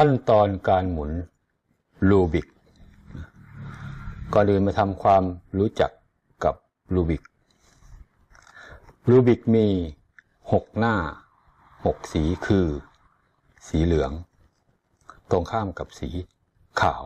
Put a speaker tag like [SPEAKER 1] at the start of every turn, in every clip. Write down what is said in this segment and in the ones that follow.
[SPEAKER 1] ขั้นตอนการหมุนรูบิกก่อนอื่นมาทำความรู้จักกับรูบิกรูบิกมีหกหน้าหกสีคือ สีเหลือง ตรงข้ามกับสีขาว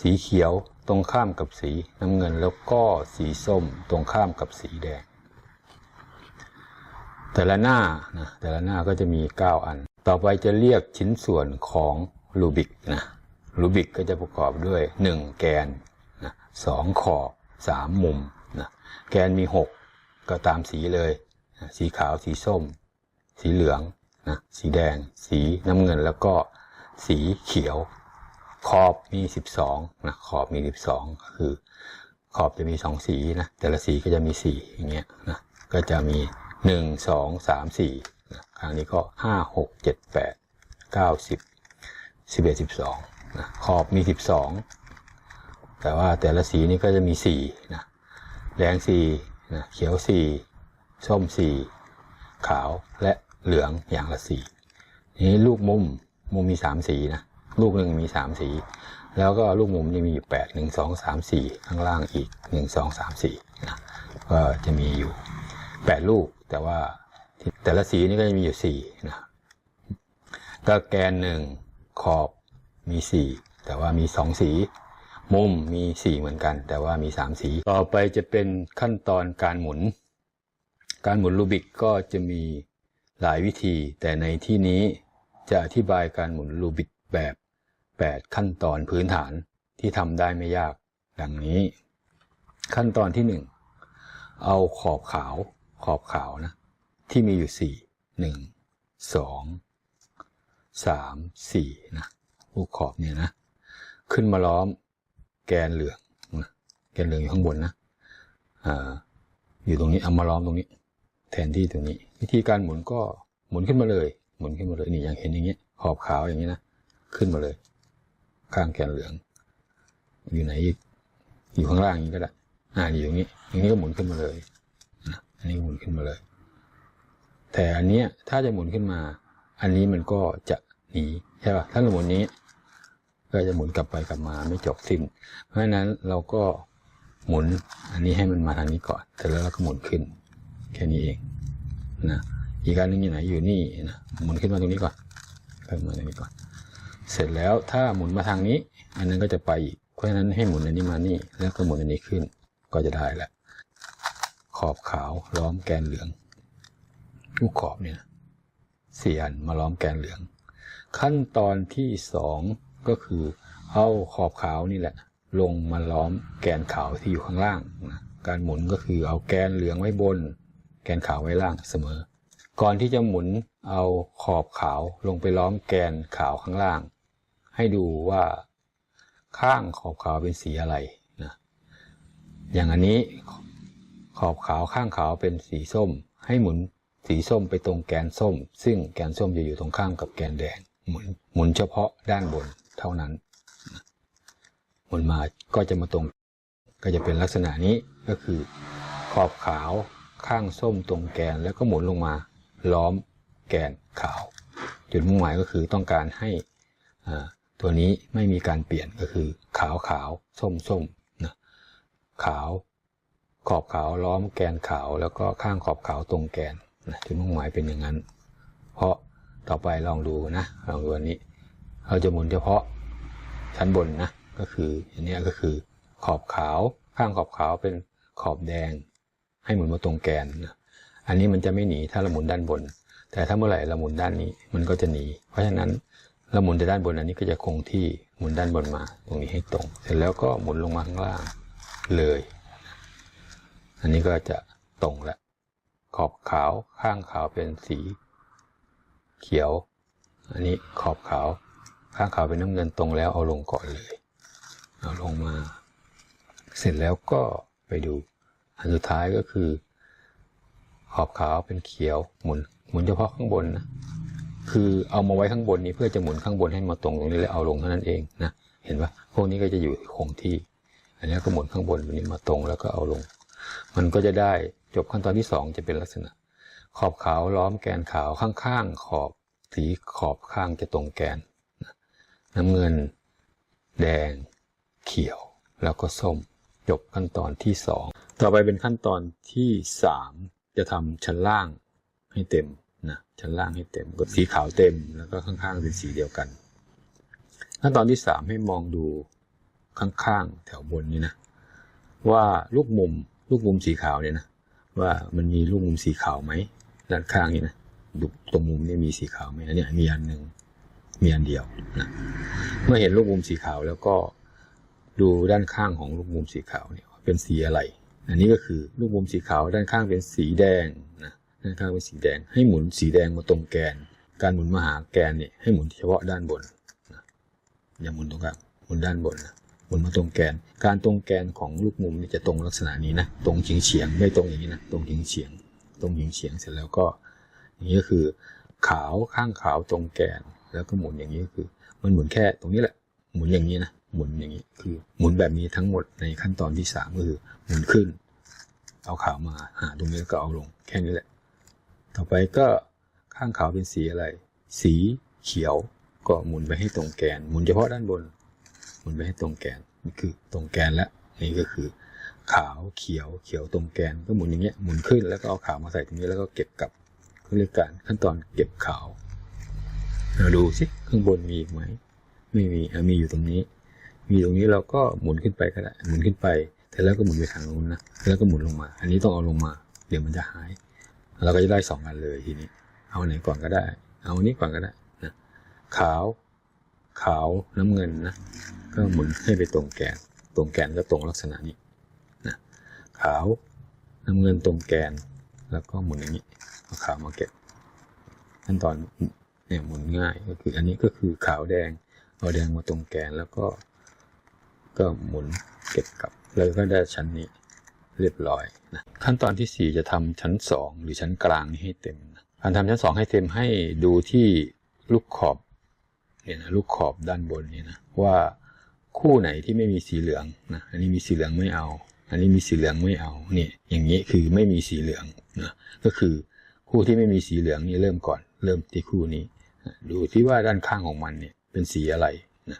[SPEAKER 1] สีเขียวตรงข้ามกับสีน้ำเงินแล้วก็สีส้มตรงข้ามกับสีแดง แต่ละหน้านะแต่ละหน้าก็จะมี 9 อัน ต่อไปจะเรียกชิ้นส่วนของรูบิกนะรูบิกก็จะประกอบด้วย 1 แกนนะสองขอบ 3 มุมนะแกนมี 6 ก็ตามสีเลยนะสีขาวสีส้ม สีเหลืองนะสีแดง สีน้ำเงินแล้วก็สีเขียว ขอบมี 12นะขอบมี 12 ก็คือ ขอบจะมี 2 สีนะแต่ละสีก็จะมีสีอย่างเงี้ยนะก็จะมี 1 2 3 4นะ ครั้งนี้ก็5 6 7 8 9 10 11 12นะขอบมี12แต่ว่าแต่ละสีนี่ก็จะมี4นะแดง4นะเขียว4ส้ม4ขาวและเหลืองอย่างละสีนี้ลูกมุมมุมมี3สีนะลูกหนึ่งมีสามสี แล้วก็ลูกมุมนี่มีอยู่แปดหนึ่งสองสามสี่ข้างล่างอีกหนึ่งสองสามสี่นะก็จะมีอยู่แปดลูกแต่ว่า แต่ละสีนี่ก็จะมีอยู่สี่นะก็แกนหนึ่งขอบมีสี่แต่ว่ามีสองสีมุมมีสี่เหมือนกัน แต่ว่ามีสามสี ต่อไปจะเป็นขั้นตอนการหมุน การหมุนรูบิกก็จะมีหลายวิธี แต่ในที่นี้จะอธิบายการหมุนรูบิกแบบ 8 ขั้นตอนพื้นฐานที่ทำได้ไม่ยากดังนี้ ขั้นตอนที่ 1 เอาขอบขาวขอบขาวนะ ที่มีอยู่ 4 1 2 3 4นะลูกขอบเนี่ยนะ ขึ้นมาล้อมแกนเหลืองนะแกนเหลืองอยู่ข้างบนนะอ่าอยู่ตรงนี้เอามาล้อมตรงนี้ แทนที่ตรงนี้ วิธีการหมุนก็หมุนขึ้นมาเลย หมุนขึ้นมาเลยนี่อย่างเห็นอย่างเงี้ยขอบขาวอย่างนี้นะขึ้นมาเลย ข้างแกนเหลือง อยู่ไหนอีกอยู่ข้างล่างอย่างนี้ก็ได้อ่าอยู่อย่างนี้อย่างนี้ก็หมุนขึ้นมาเลยนะอันนี้หมุนขึ้นมาเลย แต่อันเนี้ยถ้าจะหมุนขึ้นมา อันนี้มันก็จะหนีใช่ป่ะถ้าเราหมุนนี้ ก็จะหมุนกลับไปกลับมาไม่จบสิ้น เพราะฉะนั้นเราก็หมุนอันนี้ให้มันมาทางนี้ก่อนเสร็จแล้วเราก็หมุนขึ้น แค่นี้เองนะอีกการหนึงอยู่ไหนอยู่นี่นะหมุนขึ้นมาตรงนี้ก่อนขึ้นมาตรงนี้ก่อน เสร็จแล้วถ้าหมุนมาทางนี้ อันนั้นก็จะไปอีกเพราะฉะนั้นให้หมุนอันนี้มานี่ แล้วก็หมุนอันนี้ขึ้นก็จะได้แล้วขอบขาวล้อมแกนเหลือง ลูกขอบเนี่ยสี่อันมาล้อมแกนเหลือง ขั้นตอนที่สองก็คือเอาขอบขาวนี่แหละ ลงมาล้อมแกนขาวที่อยู่ข้างล่างนะการหมุนก็คือเอาแกนเหลืองไว้บน แกนขาวไว้ล่างเสมอ ก่อนที่จะหมุนเอาขอบขาวลงไปล้อมแกนขาวข้างล่าง ให้ดูว่าข้างขอบขาวเป็นสีอะไรนะอย่างอันนี้ขอบขาวข้างขาวเป็นสีส้ม ให้หมุน สีส้มไปตรงแกนส้ม ซึ่งแกนส้มจะอยู่ตรงข้ามกับแกนแดง หมุนหมุนเฉพาะด้านบนเท่านั้น หมุนมาก็จะมาตรง ก็จะเป็นลักษณะนี้ก็คือ ขอบขาวข้างส้มตรงแกนแล้วก็หมุนลงมา ล้อมแกนขาว จุดมุ่งหมายก็คือต้องการให้ตัวนี้ไม่มีการเปลี่ยนก็คือ ขาวขาวส้มส้มนะขาวขอบขาวล้อมแกนขาว แล้วก็ข้างขอบขาวตรงแกน จุดมุ่งหมายเป็นอย่างนั้น เพราะต่อไปลองดูนะลองดูอันนี้ เราจะหมุนเฉพาะชั้นบนนะก็คืออันนี้ก็คือขอบขาวข้างขอบขาวเป็นขอบแดง ให้หมุนมาตรงแกนนะอันนี้มันจะไม่หนีถ้าเราหมุนด้านบน แต่ถ้าเมื่อไหร่เราหมุนด้านนี้มันก็จะหนี เพราะฉะนั้นเราหมุนแต่ด้านบนอันนี้ก็จะคงที่หมุนด้านบนมา ตรงนี้ให้ตรง เสร็จแล้วก็หมุนลงมาข้างล่างเลย อันนี้ก็จะตรงแล้ว ขอบขาวข้างขาวเป็นสี เขียว อันนี้ขอบขาวข้างขาวเป็นน้ำเงินตรงแล้วเอาลงก่อนเลย เอาลงมา เสร็จแล้วก็ไปดู อันสุดท้ายก็คือ ขอบขาวเป็นเขียวหมุนหมุนเฉพาะข้างบนนะคือเอามาไว้ข้างบนนี้เพื่อจะหมุนข้างบนให้มาตรงตรงนี้แล้วเอาลงเท่านั้นเองนะเห็นปะพวกนี้ก็จะอยู่คงที่ อันนี้ก็หมุนข้างบนนี้มาตรงแล้วก็เอาลง มันก็จะได้ จบขั้นตอนที่สองจะเป็นลักษณะ ขอบขาวล้อมแกนขาวข้างๆ ขอบสีขอบข้างจะตรงแกน น้ำเงิน แดง เขียว แล้วก็ส้ม จบขั้นตอนที่สองต่อไปเป็นขั้นตอนที่สามจะทำชั้นล่างให้เต็มนะชั้นล่างให้เต็มก็สีขาวเต็มแล้วก็ข้างๆเป็นสีเดียวกันขั้นตอนที่สามให้มองดูข้างๆ แถวบนนี้นะ ว่าลูกมุมลูกมุมสีขาวเนี่ยนะ ว่ามันมีลูกมุมสีขาวไหมด้านข้างนี่นะดูตรงมุมนี่มีสีขาวไหมอันเนี่ยมีอันหนึ่งมีอันเดียวนะเมื่อเห็นลูกมุมสีขาวแล้วก็ดูด้านข้างของลูกมุมสีขาวเนี่ยเป็นสีอะไร อันนี้ก็คือลูกมุมสีขาวด้านข้างเป็นสีแดงนะด้านข้างเป็นสีแดง ให้หมุนสีแดงมาตรงแกน การหมุนมาหาแกนเนี่ยให้หมุนเฉพาะด้านบนนะอย่าหมุนตรงกลางหมุนด้านบนนะ หมุนมาตรงแกน การตรงแกนของลูกมุมนี่จะตรงลักษณะนี้นะ ตรงเฉียงเฉียงไม่ตรงอย่างนี้นะ ตรงเฉียงเฉียง ตรงเฉียงเฉียงเสร็จแล้วก็ อย่างนี้ก็คือ ขาวข้างขาวตรงแกน แล้วก็หมุนอย่างนี้ก็คือ มันหมุนแค่ตรงนี้แหละ หมุนอย่างนี้นะ หมุนอย่างนี้ คือหมุนแบบนี้ทั้งหมดในขั้นตอนที่สามก็คือ หมุนขึ้น เอาขาวมา หาตรงนี้แล้วก็เอาลง แค่นี้แหละ ต่อไปก็ข้างขาวเป็นสีอะไร สีเขียว ก็หมุนไปให้ตรงแกน หมุนเฉพาะด้านบน หมุนไปให้ตรงแกนนี่คือตรงแกนแล้วนี่ก็คือขาวเขียวเขียวตรงแกนก็หมุนอย่างเงี้ยหมุนขึ้นแล้วก็เอาขาวมาใส่ตรงนี้แล้วก็เก็บกลับเรียกการขั้นตอนเก็บขาวเราดูสิข้างบนมีอีกไหมไม่มีมีอยู่ตรงนี้ มีตรงนี้เราก็หมุนขึ้นไปก็ได้หมุนขึ้นไปแต่แล้วก็หมุนไปทางนู้นนะแล้วก็หมุนลงมา อันนี้ต้องเอาลงมา เดี๋ยวมันจะหาย เราก็จะได้สองอันเลยทีนี้ เอาไหนก่อนก็ได้ เอาอันนี้ก่อนก็ได้นะขาว ขาวน้ำเงินนะก็หมุนให้ไปตรงแกน ตรงแกนก็ตรงลักษณะนี้นะขาวน้ำเงินตรงแกน แล้วก็หมุนอย่างนี้เอาขาวมาเก็บขั้นตอนเนี่ยหมุนง่ายก็คืออันนี้ก็คือขาวแดงเอาแดงมาตรงแกนแล้วก็ ก็หมุนเก็บกลับแล้วก็ได้ชั้นนี้เรียบร้อยนะขั้นตอนที่สี่จะทำชั้นสองหรือชั้นกลางนี้ให้เต็มนะการทำชั้นสองให้เต็มให้ดูที่ลูกขอบ เนี่ยนะลูกขอบด้านบนนี่นะว่าคู่ไหนที่ไม่มีสีเหลืองนะอันนี้มีสีเหลืองไม่เอา อันนี้มีสีเหลืองไม่เอาเนี่ยอย่างนี้คือไม่มีสีเหลืองนะก็คือคู่ที่ไม่มีสีเหลืองนี่เริ่มก่อน เริ่มที่คู่นี้ ดูที่ว่าด้านข้างของมันเนี่ยเป็นสีอะไรนะ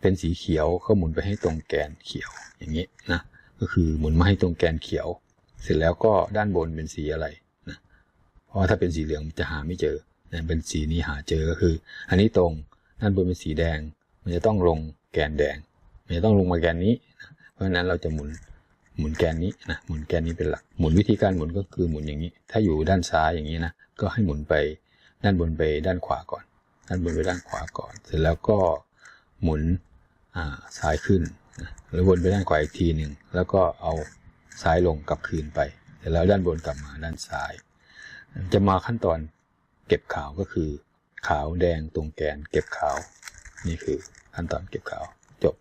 [SPEAKER 1] เป็นสีเขียวก็หมุนไปให้ตรงแกนเขียวอย่างนี้นะก็คือหมุนมาให้ตรงแกนเขียว เสร็จแล้วก็ด้านบนเป็นสีอะไรนะเพราะว่าถ้าเป็นสีเหลืองจะหาไม่เจอนะเป็นสีนี้หาเจอก็คือ อันนี้ตรง ด้านบนเป็นสีแดง มันจะต้องลงแกนแดง มันจะต้องลงมาแกนนี้ เพราะฉะนั้นเราจะหมุนหมุนแกนนี้นะหมุนแกนนี้เป็นหลัก หมุนวิธีการหมุนก็คือหมุนอย่างนี้ ถ้าอยู่ด้านซ้ายอย่างนี้นะก็ให้หมุนไปด้านบนไปด้านขวาก่อน ด้านบนไปด้านขวาก่อน เสร็จแล้วก็หมุนอ่าซ้ายขึ้นหรือวนไปด้านขวาอีกทีหนึ่งแล้วก็เอาซ้ายลงกลับคืนไปเสร็จแล้วด้านบนกลับมาด้านซ้าย จะมาขั้นตอนเก็บข่าวก็คือ ขาวแดงตรงแกน เก็บขาว นี่คือขั้นตอนเก็บขาว จบ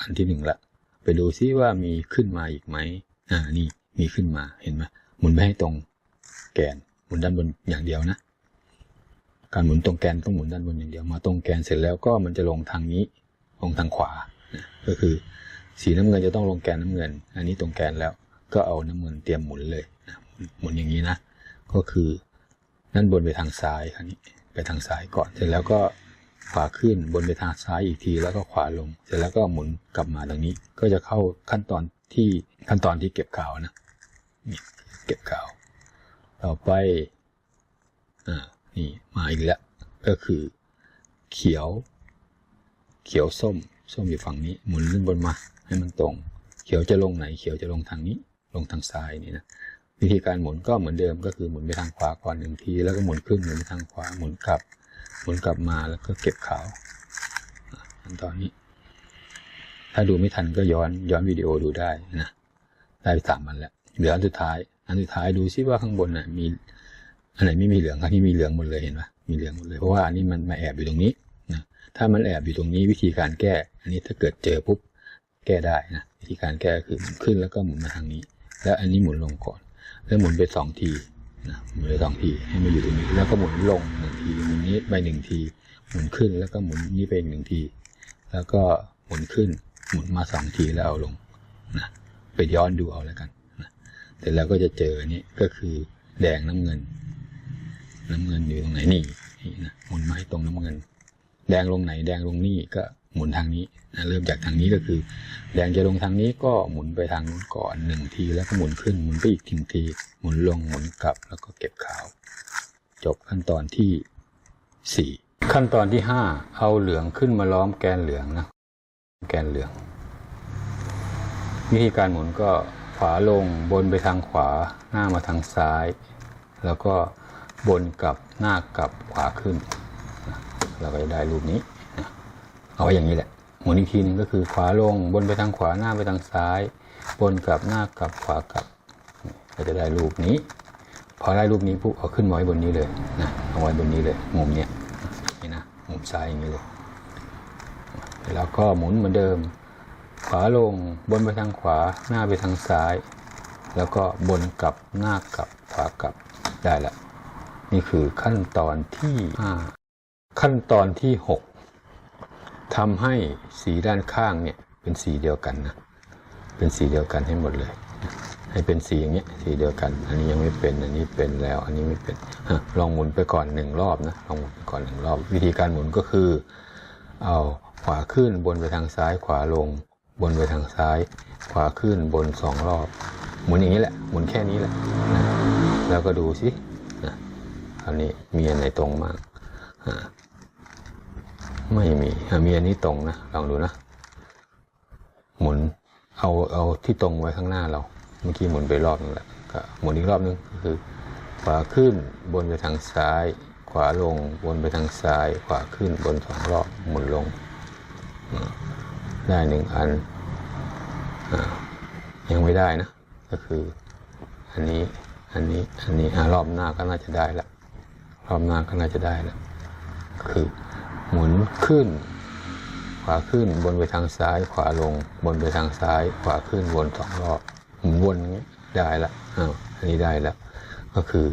[SPEAKER 1] อันที่หนึ่งละไปดูซิว่ามีขึ้นมาอีกไหมอ่านี่มีขึ้นมาเห็นไหมหมุนไปให้ตรงแกนหมุนด้านบนอย่างเดียวนะ การหมุนตรงแกนต้องหมุนด้านบนอย่างเดียว มาตรงแกนเสร็จแล้วก็มันจะลงทางนี้ลงทางขวาก็คือสีน้ำเงินจะต้องลงแกนน้ำเงิน อันนี้ตรงแกนแล้วก็เอาน้ำเงินเตรียมหมุนเลยหมุนอย่างนี้นะ ก็คือด้านบนไปทางซ้ายคราวนี้ ไปทางซ้ายก่อน เสร็จแล้วก็ขวาขึ้นบนไปทางซ้ายอีกทีแล้วก็ขวาลง เสร็จแล้วก็หมุนกลับมาตรงนี้ ก็จะเข้าขั้นตอนที่ขั้นตอนที่เก็บขาวนะนี่เก็บขาว ต่อไปอ่านี่มาอีกแล้ว ก็คือ เขียว เขียวส้ม ส้มอยู่ฝั่งนี้ หมุนขึ้นบนมาให้มันตรง เขียวจะลงไหน เขียวจะลงทางนี้ ลงทางซ้ายนี่นะ วิธีการหมุนก็เหมือนเดิมก็คือหมุนไปทางขวาก่อนหนึ่งที แล้วก็หมุนขึ้นหมุนไปทางขวาหมุนกลับ หมุนกลับมาแล้วก็เก็บขาวขั้นตอนนี้ ถ้าดูไม่ทันก็ย้อนย้อนวิดีโอดูได้นะได้สามอันแล้วเหลืออันสุดท้าย อันสุดท้ายดูซิว่าข้างบนน่ะมีอันไหนไม่มีเหลืองอันนี้มีเหลืองหมดเลยเห็นปะมีเหลืองหมดเลยเพราะว่าอันนี้มันมาแอบอยู่ตรงนี้นะถ้ามันแอบอยู่ตรงนี้วิธีการแก้ อันนี้ถ้าเกิดเจอปุ๊บแก้ได้นะวิธีการแก้คือขึ้นแล้วก็หมุนมาทางนี้ แล้วอันนี้หมุนลงก่อน แล้วหมุนไปสองทีนะหมุนไปสองทีให้มันอยู่ตรงนี้แล้วก็หมุนลงหนึ่งทีหมุนนี้ไปหนึ่งที หมุนขึ้นแล้วก็หมุนนี้ไปอีกหนึ่งที แล้วก็หมุนขึ้น หมุนมาสองทีแล้วเอาลงนะไปย้อนดูเอาแล้วกันนะเสร็จแล้วก็จะเจอนนี้ก็คือแดงน้ำเงิน น้ำเงินอยู่ตรงไหนนี่นี่นะหมุนมาให้ตรงน้ำเงิน แดงลงไหนแดงลงนี่ก็ หมุนทางนี้นะเริ่มจากทางนี้ก็คือแดงจะลงทางนี้ก็หมุนไปทางนู้นก่อนหนึ่งทีแล้วก็หมุนขึ้นหมุนไปอีกทีทีหมุนลงหมุนกลับแล้วก็เก็บขาว จบขั้นตอนที่สี่ขั้นตอนที่ห้าเอาเหลืองขึ้นมาล้อมแกนเหลืองนะแกนเหลือง วิธีการหมุนก็ขวาลงบนไปทางขวาหน้ามาทางซ้าย แล้วก็บนกลับหน้ากลับขวาขึ้นเราก็จะได้รูปนี้ เอาไว้อย่างนี้แหละหมุนอีกทีหนึงก็คือขวาลงบนไปทางขวาหน้าไปทางซ้าย บนกลับหน้ากลับขวากลับก็จะได้รูปนี้ พอได้รูปนี้ปุ๊บเอาขึ้นมาไว้บนนี้เลยนะเอาไว้บนนี้เลย มุมเนี้ยนี่นะมุมซ้ายอย่างนี้เลยแล้วก็หมุนเหมือนเดิม ขวาลงบนไปทางขวาหน้าไปทางซ้าย แล้วก็บนกลับหน้ากลับขวากลับได้ละนี่คือขั้นตอนที่ห้าขั้นตอนที่หก ทำให้สีด้านข้างเนี่ยเป็นสีเดียวกันนะ เป็นสีเดียวกันให้หมดเลย ให้เป็นสีอย่างเงี้ยสีเดียวกัน อันนี้ยังไม่เป็น อันนี้เป็นแล้ว อันนี้ไม่เป็นลองหมุนไปก่อนหนึ่งรอบนะ ลองหมุนไปก่อนหนึ่งรอบ วิธีการหมุนก็คือ เอาขวาขึ้นบนไปทางซ้าย ขวาลง บนไปทางซ้าย ขวาขึ้นบนสองรอบ หมุนอย่างนี้แหละ หมุนแค่นี้แหละนะแล้วก็ดูสินะคราวนี้มีอันไหนตรงมากอ่า ไม่มีอะมีอันนี้ตรงนะลองดูนะ หมุนเอาเอาที่ตรงไว้ข้างหน้าเรา เมื่อกี้หมุนไปรอบนึงแล้วก็หมุนอีกรอบนึงก็คือ ขวาขึ้นบนไปทางซ้าย ขวาลงบนไปทางซ้าย ขวาขึ้นบนสองรอบหมุนลง ได้หนึ่งอันอยังไม่ได้นะ ก็คือ อันนี้อันนี้อันนี้อ่ารอบหน้าก็น่าจะได้ละรอบหน้าก็น่าจะได้ละคือ หมุนขึ้น ขวาขึ้นบนไปทางซ้าย ขวาลงบนไปทางซ้าย ขวาขึ้นวนสองรอบหมุนวนอย่างนี้ได้ละอ้าวอันนี้ได้ล้วก็คือ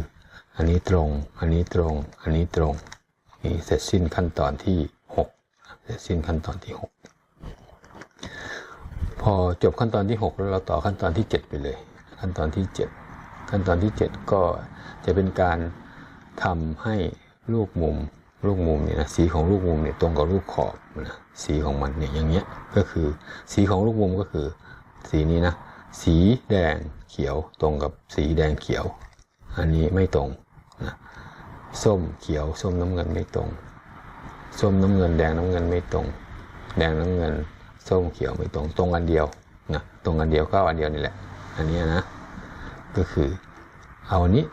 [SPEAKER 1] อันนี้ตรง อันนี้ตรง อันนี้ตรงนี่เสร็จสิ้นขั้นตอนที่หกเสร็จสิ้นขั้นตอนที่หกพอจบขั้นตอนที่หกแล้วเราต่อขั้นตอนที่เจ็ดไปเลย ขั้นตอนที่เจ็ดขั้นตอนที่เจ็ดก็จะเป็นการทำให้ลูกมุม ลูกมุมเนี่ยนะสีของลูกมุมเนี่ยตรงกับลูกขอบนะสีของมันเนี่ยอย่างเงี้ยก็คือสีของลูกมุมก็คือ สีนี้นะสีแดงเขียวตรงกับสีแดงเขียว อันนี้ไม่ตรงนะส้มเขียวส้มน้ำเงินไม่ตรง ส้มน้ำเงินแดงน้ำเงินไม่ตรง แดงน้ำเงิน ส้มเขียวไม่ตรง ตรงอันเดียวนะตรงอันเดียวก็อาอันเดียวนี่แหละ อันนี้นะก็คือเอาอันนี้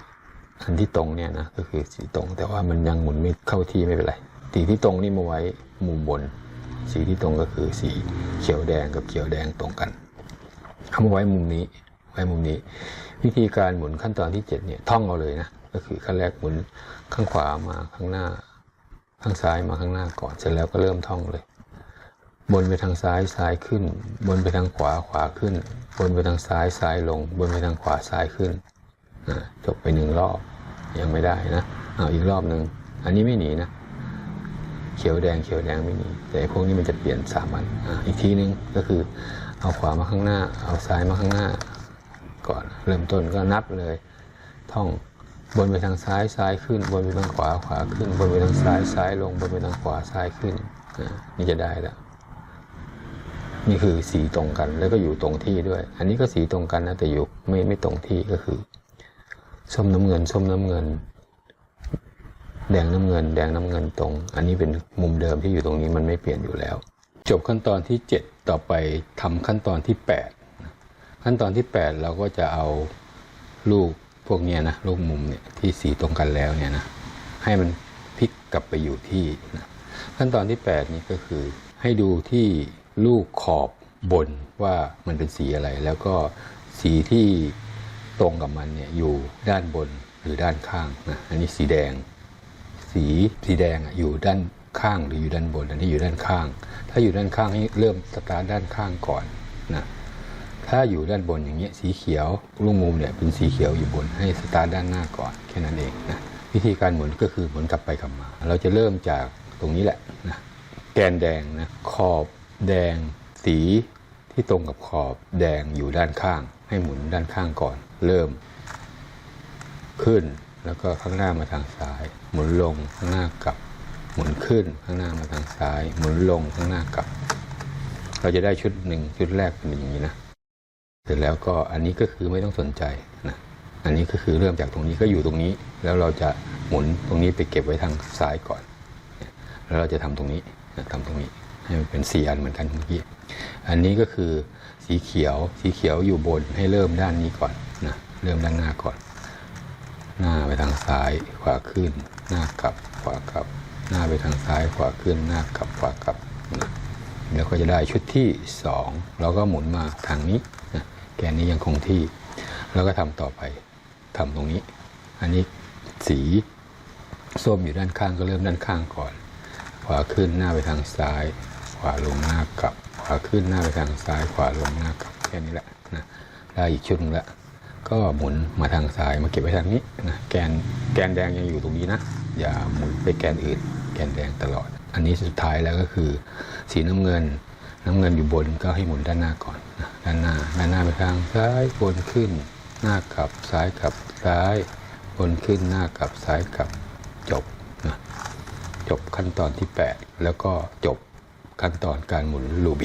[SPEAKER 1] อันที่ตรงเนี่ยนะก็คือสีตรง แต่ว่ามันยังหมุนไม่เข้าที่ไม่เป็นไรสีที่ตรงนี่มาไว้มุมบน สีที่ตรงก็คือสีเขียวแดงกับเขียวแดงตรงกันเอามาไว้มุมนี้ไว้มุมนี้ วิธีการหมุนขั้นตอนที่เจ็ดเนี่ยท่องเอาเลยนะก็คือขั้นแรกหมุนข้างขวามาข้างหน้า ข้างซ้ายมาข้างหน้าก่อนเสร็จแล้วก็เริ่มท่องเลยบนไปทางซ้ายซ้ายขึ้น บนไปทางขวาขวาขึ้น บนไปทางซ้ายซ้ายลง บนไปทางขวาซ้ายขึ้นจบไปหนึ่งรอบ ยังไม่ได้นะเอาอีกรอบหนึ่งอันนี้ไม่หนีนะ เขียวแดงเขียวแดงไม่หนีแต่พวกนี้มันจะเปลี่ยนสามอันอ,อีกทีนึงก็คือเอาขวามาข้างหน้า เอาซ้ายมาข้างหน้า ก่อนเริ่มต้นก็นับเลย ท่องบนไปทางซ้ายซ้ายขึ้น บนไปทางขวาขวาขึ้น บนไปทางซ้ายซ้ายลง บนไปทางขวาซ้ายขึ้นอ่านี่จะได้แล้วนี่คือสีตรงกัน แล้วก็อยู่ตรงที่ด้วย อันนี้ก็สีตรงกันนะแต่อยู่ไม่ไม่ตรงที่ก็คือ ส้มน้ำเงิน ส้มน้ำเงิน แดงน้ำเงิน แดงน้ำเงินตรง อันนี้เป็นมุมเดิมที่อยู่ตรงนี้มันไม่เปลี่ยนอยู่แล้ว จบขั้นตอนที่ 7 ต่อไปทำขั้นตอนที่ 8 ขั้นตอนที่ 8 เราก็จะเอาลูกพวกนี้นะลูกมุมเนี่ยที่สีตรงกันแล้วเนี่ยนะให้มันพลิกกลับไปอยู่ที่นะขั้นตอนที่ 8 นี้ก็คือให้ดูที่ลูกขอบบนว่ามันเป็นสีอะไร แล้วก็สีที่ ตรงกับมันเนี่ยอยู่ด้านบนหรือด้านข้างนะอันนี้สีแดง สีสีแดงอะอยู่ด้านข้างหรืออยู่ด้านบนอันนี้อยู่ด้านข้าง ถ้าอยู่ด้านข้างให้เริ่มสตาร์ทด้านข้างก่อนนะถ้าอยู่ด้านบนอย่างเงี้ยสีเขียวลูกมุมเนี่ยเป็นสีเขียวอยู่บนให้สตาร์ทด้านหน้าก่อนแค่นั้นเองนะวิธีการหมุนก็คือหมุนกลับไปกลับมา เราจะเริ่มจากตรงนี้แหละนะแกนแดงนะขอบแดง สี ที่ตรงกับขอบแดงอยู่ด้านข้าง ให้หมุนด้านข้างก่อน เริ่ม ขึ้นแล้วก็ข้างหน้ามาทางซ้าย หมุนลงข้างหน้ากลับ หมุนขึ้นข้างหน้ามาทางซ้าย หมุนลงข้างหน้ากลับ เราจะได้ชุดหนึ่งชุดแรกเป็นอย่างนี้นะเสร็จแล้วก็อันนี้ก็คือไม่ต้องสนใจนะอันนี้ก็คือเริ่มจากตรงนี้ก็อยู่ตรงนี้ แล้วเราจะหมุนตรงนี้ไปเก็บไว้ทางซ้ายก่อน แล้วเราจะทำตรงนี้นะทำตรงนี้ให้มันเป็นสี่อันเหมือนกันเมื่อกี้ อันนี้ก็คือสีเขียวสีเขียวอยู่บนให้เริ่มด้านนี้ก่อนนะเริ่มด้านหน้าก่อน หน้าไปทางซ้ายขวาขึ้น หน้ากลับขวากลับ หน้าไปทางซ้ายขวาขึ้น หน้ากลับขวากลับนะแล้วก็จะได้ชุดที่สองเราก็หมุนมาทางนี้นะแกนนี้ยังคงที่ แล้วก็ทำต่อไปทำตรงนี้ อันนี้สีส้มอยู่ด้านข้างก็เริ่มด้านข้างก่อน ขวาขึ้นหน้าไปทางซ้าย ขวาลงหน้ากลับ ขวาขึ้นหน้าไปทางซ้ายขวาลงหน้ากลับแค่นี้แหละนะได้อีกชุดนึงละก็หมุนมาทางซ้ายมาเก็บไว้ทางนี้นะแกนแกนแดงยังอยู่ตรงนี้นะ อย่าหมุนไปแกนอื่น แกนแดงตลอด อันนี้สุดท้ายแล้วก็คือ สีน้ำเงิน น้ำเงินอยู่บนก็ให้หมุนด้านหน้าก่อนนะด้านหน้าด้านหน้าไปทางซ้ายบนขึ้น หน้ากลับซ้ายกลับซ้ายบนขึ้นหน้ากลับซ้ายกลับจบนะจบขั้นตอนที่ 8 แล้วก็จบขั้นตอนการหมุนลูบิ